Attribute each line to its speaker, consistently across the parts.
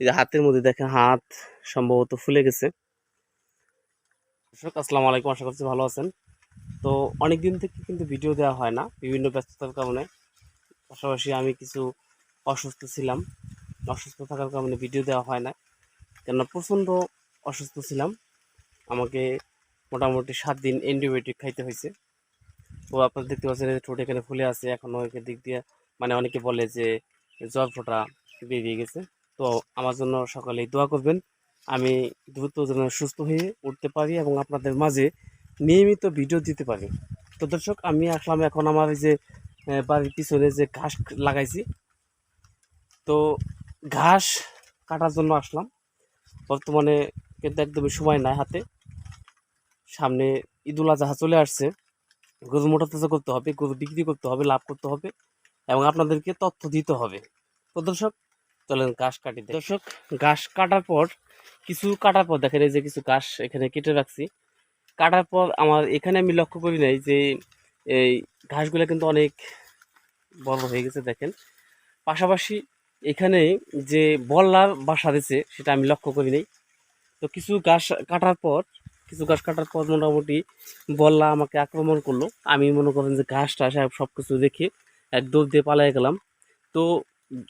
Speaker 1: এই যে হাতের মধ্যে দেখেন হাত সম্ভবত ফুলে গেছে। দর্শক, আসসালামু আলাইকুম, আশা করছি ভালো আছেন। তো অনেক দিন থেকে কিন্তু ভিডিও দেওয়া হয় না, বিভিন্ন ব্যস্ততার কারণে। পাশাপাশি আমি কিছু অসুস্থ ছিলাম, অসুস্থ থাকার কারণে ভিডিও দেওয়া হয় না। কেননা প্রচণ্ড অসুস্থ ছিলাম। আমাকে মোটামুটি সাত দিন অ্যান্টিবায়োটিক খাইতে হয়েছে। তো আপনারা দেখতে পাচ্ছেন ঠোঁট এখানে ফুলে আছে, এখনও এখানে দিক দিয়ে মানে অনেকে বলে যে জ্বর ফোঁটা বেরিয়ে গেছে। তো আমার জন্য সকালে দোয়া করবেন। আমি দ্রুত যেন সুস্থ হয়ে উঠতে পারি এবং আপনাদের মাঝে নিয়মিত ভিডিও দিতে পারি। তো দর্শক, আমি আসলাম এখন আমার যে বাড়ির পিছনে যে ঘাস লাগাইছি। তো ঘাস কাটার জন্য আসলাম। বর্তমানে কিন্তু একদমই সময় নাই হাতে। সামনে ঈদুল আজহা চলে আসছে। গরু মোটা তাজা করতে হবে, গরু বিক্রি করতে হবে, লাভ করতে হবে এবং আপনাদেরকে তথ্য দিতে হবে। তো দর্শক চলেন ঘাস কাটি। দর্শক, ঘাস কাটার পর, কিছু কাটার পর, দেখেন এই যে কিছু ঘাস এখানে কেটে রাখছি। কাটার পর আমার, এখানে আমি লক্ষ্য করি নাই যে এই ঘাসগুলো কিন্তু অনেক বড় হয়ে গেছে, দেখেন। পাশাপাশি এখানে যে বল্লার বাসা দিছে সেটা আমি লক্ষ্য করি নাই। তো কিছু ঘাস কাটার পর, কিছু ঘাস কাটার পর মোটামুটি বল্লা আমাকে আক্রমণ করল। আমি মনে করেন যে ঘাস টাস সব কিছু দেখে এক দৌড় দিয়ে পালাই গেলাম। তো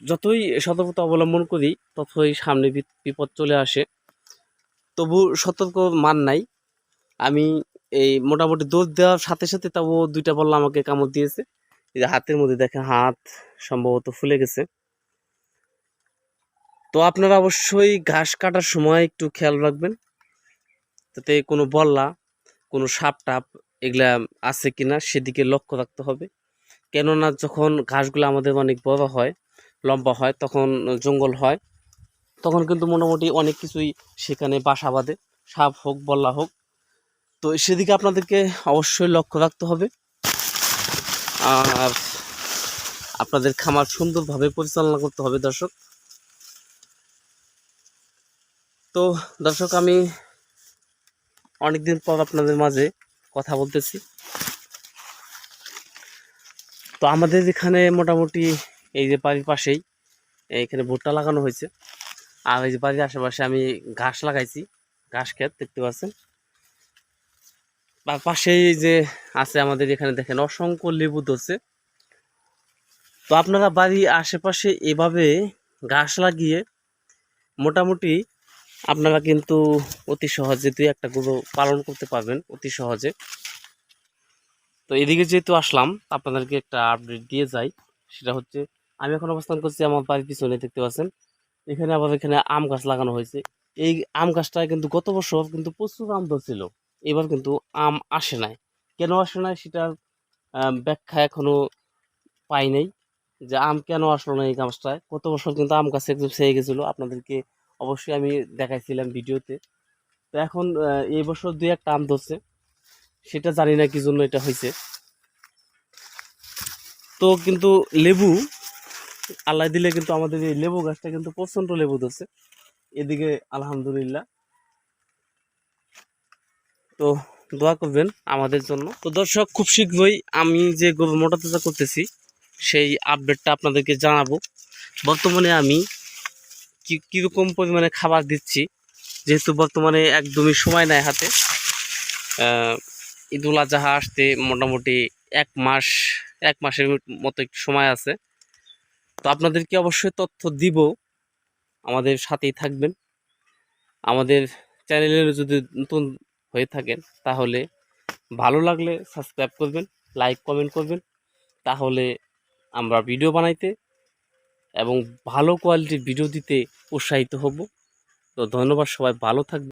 Speaker 1: যতই সতর্কতা অবলম্বন করি, ততই সামনে বিপদ চলে আসে। তবু সতর্ক মান নাই। আমি এই মোটামুটি দৌড় দেওয়ার সাথে সাথে তাও দুইটা বল্লা আমাকে কামড় দিয়েছে। এই যে হাতের মধ্যে দেখেন, হাত সম্ভবত ফুলে গেছে। তো আপনারা অবশ্যই ঘাস কাটার সময় একটু খেয়াল রাখবেন। যাতে কোনো বল্লা, কোনো সাপ টাপ এগুলা আছে কিনা, সেদিকে লক্ষ্য রাখতে হবে। কেননা যখন ঘাসগুলো আমাদের অনেক বড় হয় লম্বা হয়, তখন জঙ্গল হয়। তখন কিন্তু মোটামুটি অনেক কিছুই সেখানে বাসা বাঁধে। সাপ হোক, বল্লা হোক। তো সেদিকে আপনাদেরকে অবশ্যই লক্ষ্য রাখতে হবে। আর আপনাদের খামার সুন্দরভাবে পরিচালনা করতে হবে, দর্শক। তো দর্শক, আমি অনেকদিন পর আপনাদের মাঝে কথা বলতেছি। তো আমাদের এখানে মোটামুটি এই যে বাড়ির পাশেই এইখানে ভুট্টা লাগানো হয়েছে। আর এই যে বাড়ির আশেপাশে আমি ঘাস লাগাইছি, ঘাস ক্ষেত, দেখতে পাচ্ছেন? বা পাশেই যে আছে আমাদের এখানে দেখেন, অসংখ্য লেবু ধরছে। তো আপনারা বাড়ির আশেপাশে এভাবে ঘাস লাগিয়ে মোটামুটি আপনারা কিন্তু অতি সহজে দুই একটা গরু পালন করতে পারবেন, অতি সহজে। তো এদিকে যেহেতু আসলাম, আপনাদেরকে একটা আপডেট দিয়ে যাই। সেটা হচ্ছে আমি এখন অবস্থান করছি আমার বাড়ির পিছনে, দেখতে পাচ্ছেন? এখানে আবার এখানে আম গাছ লাগানো হয়েছে। এই আম গাছটায় কিন্তু গত বছর কিন্তু প্রচুর আম ধরছিল। এবার কিন্তু আম আসে নাই। কেন আসে নাই সেটার ব্যাখ্যা এখনও পাই নাই। যে আম কেন আসলো না এই গাছটায়? গত বছর কিন্তু আম গাছ একদম সেরে গেছিল। আপনাদেরকে অবশ্যই আমি দেখাইছিলাম ভিডিওতে। তো এখন এই বছর দুই একটা আম ধরছে। সেটা জানি না কি জন্য এটা হয়েছে। তো কিন্তু লেবু আল্লাহ দিলে কিন্তু আমাদের এই লেবু গাছটা কিন্তু প্রচণ্ড লেবু ধরছে। এদিকে আলহামদুলিল্লাহ। তো দোয়া করবেন আমাদের জন্য। তো দর্শক, খুব শীঘ্রই আমি যে গরুর মোটা তাজা করতেছি, সেই আপডেটটা আপনাদেরকে জানাব। বর্তমানে আমি কি, কীরকম পরিমাণে খাবার দিচ্ছি, যেহেতু বর্তমানে একদমই সময় নেয় হাতে। ঈদুল আজহা আসতে মোটামুটি এক মাস, এক মাসের মতো সময় আছে। তো আপনাদেরকে অবশ্যই তথ্য দিব। আমাদের সাথেই থাকবেন। আমাদের চ্যানেলে যদি নতুন হয়ে থাকেন, তাহলে ভালো লাগলে সাবস্ক্রাইব করবেন, লাইক, কমেন্ট করবেন। তাহলে আমরা ভিডিও বানাইতে এবং ভালো কোয়ালিটির ভিডিও দিতে উৎসাহিত হব। তো ধন্যবাদ সবাই, ভালো থাকবেন।